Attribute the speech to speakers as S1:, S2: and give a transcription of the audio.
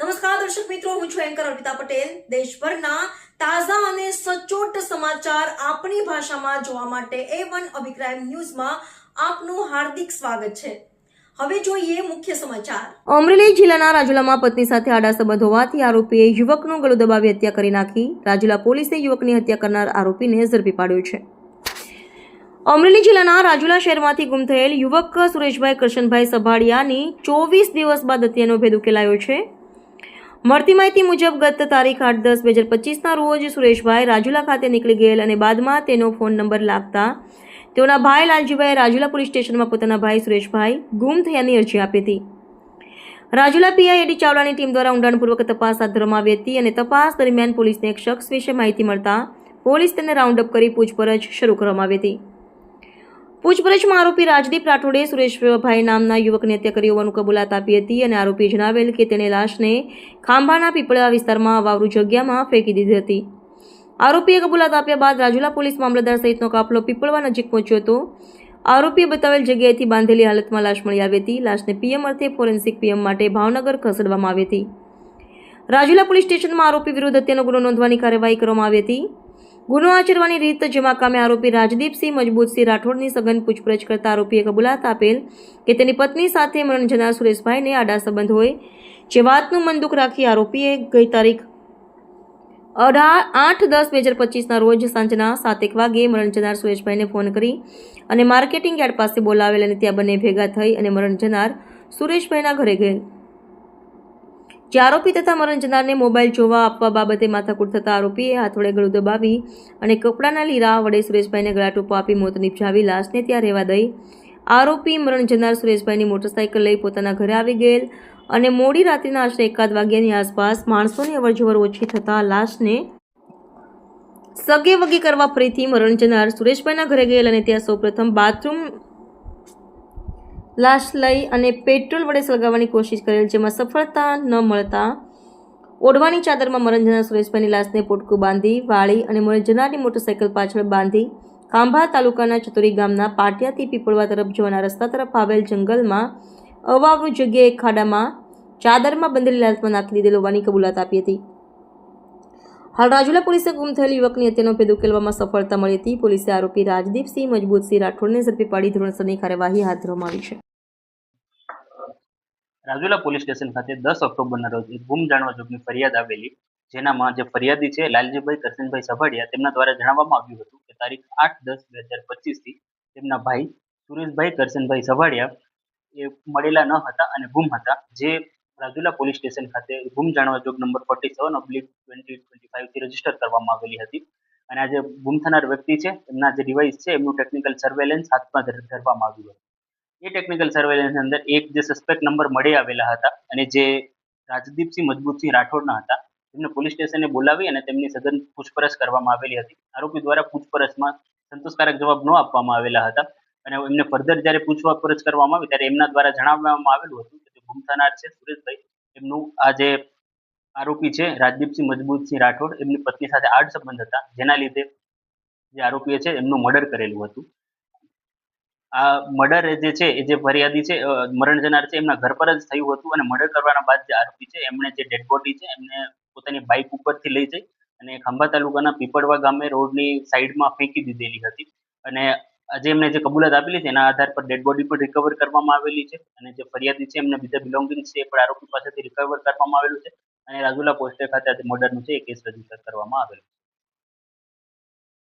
S1: નમસ્કાર, દર્શક મિત્રો, હું છું એન્કર અર્પિતા પટેલ. દેશભરના તાજા અને સચોટ સમાચાર આપણી ભાષામાં જોવા માટે એ વન અભિપ્રાય ન્યૂઝમાં આપનું હાર્દિક સ્વાગત છે. હવે જોઈએ મુખ્ય સમાચાર. અમરેલી જિલ્લાના રાજુલામાં પત્ની સાથે આડા સંબંધ હોવાથી આરોપીએ યુવકનું ગળું દબાવી હત્યા કરી નાખી. રાજુલા પોલીસે યુવકની હત્યા કરનાર આરોપીને ઝડપી પાડ્યો છે. અમરેલી જિલ્લાના રાજુલા શહેરમાંથી ગુમ થયેલ યુવક સુરેશભાઈ કરશનભાઈ સભાડિયાની ચોવીસ દિવસ બાદ હત્યાનો ભેદ ઉકેલાયો છે. મળતી માહિતી મુજબ ગત તારીખ આઠ દસ બે હજાર પચીસના રોજ સુરેશભાઈ રાજુલા ખાતે નીકળી ગયેલ અને બાદમાં તેનો ફોન નંબર લાગતા તેઓના ભાઈ લાલજીભાઈએ રાજુલા પોલીસ સ્ટેશનમાં પોતાના ભાઈ સુરેશભાઈ ગુમ થયાની અરજી આપી હતી. રાજુલા પીઆઈ એડી ચાવડાની ટીમ દ્વારા ઊંડાણપૂર્વક તપાસ હાથ ધરવામાં આવી હતી અને તપાસ દરમિયાન પોલીસને એક શખ્સ વિશે માહિતી મળતા પોલીસ તેને રાઉન્ડ અપ કરી પૂછપરછ શરૂ કરવામાં આવી હતી. પૂછપરછમાં આરોપી રાજદીપ રાઠોડે સુરેશભાઈ નામના યુવકની હત્યા કરી હોવાનું કબૂલાત આપી હતી અને આરોપીએ જણાવેલ કે તેણે લાશને ખાંભાના પીપળા વિસ્તારમાં વાવરૂ જગ્યામાં ફેંકી દીધી હતી. આરોપીએ કબૂલાત આપ્યા બાદ રાજુલા પોલીસ મામલતદાર સહિતનો કાફલો પીપળવા નજીક પહોંચ્યો હતો. આરોપીએ બતાવેલ જગ્યાએથી બાંધેલી હાલતમાં લાશ મળી આવી હતી. લાશને પીએમ અર્થે ફોરેન્સિક પીએમ માટે ભાવનગર ખસેડવામાં આવી હતી. રાજુલા પોલીસ સ્ટેશનમાં આરોપી વિરુદ્ધ હત્યાનો ગુનો નોંધવાની કાર્યવાહી કરવામાં આવી હતી. ગુનો આચરવાની રીત, જેમાં કામે આરોપી રાજદીપસિંહ, મજબૂતસિંહ રાઠોડની સઘન પૂછપરછ કરતા આરોપીએ કબૂલાત આપેલ કે તેની પત્ની સાથે મરણ જનાર સુરેશભાઈને આડા સંબંધ હોય, જે વાતનું મનદુખ રાખી આરોપીએ ગઈ તારીખ અઢાર આઠ દસ બે હજાર પચીસના રોજ સાંજના સાતેક વાગે મરણ જનાર સુરેશભાઈને ફોન કરી અને માર્કેટિંગ યાર્ડ પાસે બોલાવેલ અને ત્યાં બંને ભેગા થઈ અને મરણ જનાર સુરેશભાઈના ઘરે ગયેલ. જે આરોપી તથા મરણ જનારને મોબાઈલ જોવા આપવા બાબતે માથાકૂટ થતા આરોપીએ હાથ વડે ગળું દબાવી અને કપડાના લીરા વડે સુરેશભાઈને ગળા ટૂંપો આપી મોત નિપજાવી લાશને ત્યાં રહેવા દઈ. આરોપી મરણ જનાર સુરેશભાઈની મોટરસાઇકલ લઈ પોતાના ઘરે આવી ગયેલ અને મોડી રાત્રિના આશરે એકાદ વાગ્યાની આસપાસ માણસોની અવરજવર ઓછી થતાં લાશને સગે વગે કરવા ફરીથી મરણ જનાર સુરેશભાઈના ઘરે ગયેલ અને ત્યાં સૌપ્રથમ બાથરૂમ લાશ લઈ અને પેટ્રોલ વડે સળગાવવાની કોશિશ કરેલ, જેમાં સફળતા ન મળતા ઓઢવાની ચાદરમાં મરણ જનાર સુરેશભાઈની લાશને પોટકું બાંધી, વાળી અને મરણ જનારની મોટરસાઇકલ પાછળ બાંધી ખાંભા તાલુકાના ચતુરી ગામના પાટિયાથી પીપળવા તરફ જવાના રસ્તા તરફ આવેલ જંગલમાં અવાવરૂ જગ્યાએ ખાડામાં, ચાદરમાં બંધેલી લાશમાં નાખી દીધેલ હોવાની કબૂલાત આપી હતી. હાલ રાજુલા પોલીસે ગુમ થયેલ યુવકની હત્યાનો ભેદ ઉકેલવામાં સફળતા મળી હતી. પોલીસે આરોપી રાજદીપસિંહ, મજબૂતસિંહ રાઠોડને ઝડપી પાડી ધોરણસરની કાર્યવાહી હાથ ધરવામાં આવી છે.
S2: રાજુલા પોલીસ સ્ટેશન ખાતે દસ ઓક્ટોબરના રોજ એક ગુમ જાણવા જોગની ફરિયાદ આવેલી, જેનામાં જે ફરિયાદી છે, લાલજીભાઈ કરશનભાઈ સભાડિયા, તેમના દ્વારા જણાવવામાં આવ્યું હતું કે તારીખ આઠ દસ બે હજાર પચીસથી તેમના ભાઈ સુરેશભાઈ કરશનભાઈ સભાડિયા એ મળેલા ન હતા અને ગુમ હતા. જે રાજુલા પોલીસ સ્ટેશન ખાતે ગુમ જાણવા જોગ number forty seven oblique twenty twenty ફાઇવથી register કરવામાં આવેલી હતી. અને આ જે ગુમ થનાર વ્યક્તિ છે, એમના જે ડિવાઇસ છે, એમનું ટેકનિકલ સર્વેલન્સ હાથમાં ધરવામાં આવ્યું હતું. એ ટેકનિકલ સર્વેલન્સ અંદર એક જે સસ્પેક્ટ નંબર મળી આવેલા હતા અને જે રાજદીપસિંહ મજબૂતસિંહ રાઠોડના હતા તેમને પોલીસ સ્ટેશને બોલાવી અને તેમની સઘન પૂછપરછ કરવામાં આવેલી હતી. આરોપી દ્વારા પૂછપરછમાં સંતોષકારક જવાબ ન આપવામાં આવેલા હતા. અને એમને ફર્ધર જ્યારે પૂછપરછ કરવામાં આવી, ત્યારે એમના દ્વારા જણાવવામાં આવેલું હતું ગુમ છે સુરેશભાઈ. એમનું આ જે આરોપી છે, રાજદીપસિંહ મજબૂતસિંહ રાઠોડ, એમની પત્ની સાથે આડ સંબંધ હતા. જેના લીધે જે આરોપીએ છે, એમનું મર્ડર કરેલું હતું. આ મર્ડર જે છે, એ જે ફરિયાદી છે મરણ જનાર છે, એમના ઘર પર જ થયું હતું અને મર્ડર કરવાના બાદ જે આરોપી છે, એમણે જે ડેડ બોડી છે, એમને પોતાની બાઇક ઉપરથી લઈ જઈ અને ખંભા તાલુકાના પીપળવા ગામે રોડની સાઈડમાં ફેંકી દીધેલી હતી. અને આજે એમને જે કબૂલાત આપેલી છે, એના આધાર પર ડેડ બોડી પણ રિકવર કરવામાં આવેલી છે અને જે ફરિયાદી છે, એમને બીજા બિલોંગિંગ છે એ પણ આરોપી પાસેથી રિકવર કરવામાં આવેલું છે અને રાજુલા પોસ્ટે ખાતે આજે મર્ડરનું છે એ કેસ રજિસ્ટર કરવામાં આવેલું છે.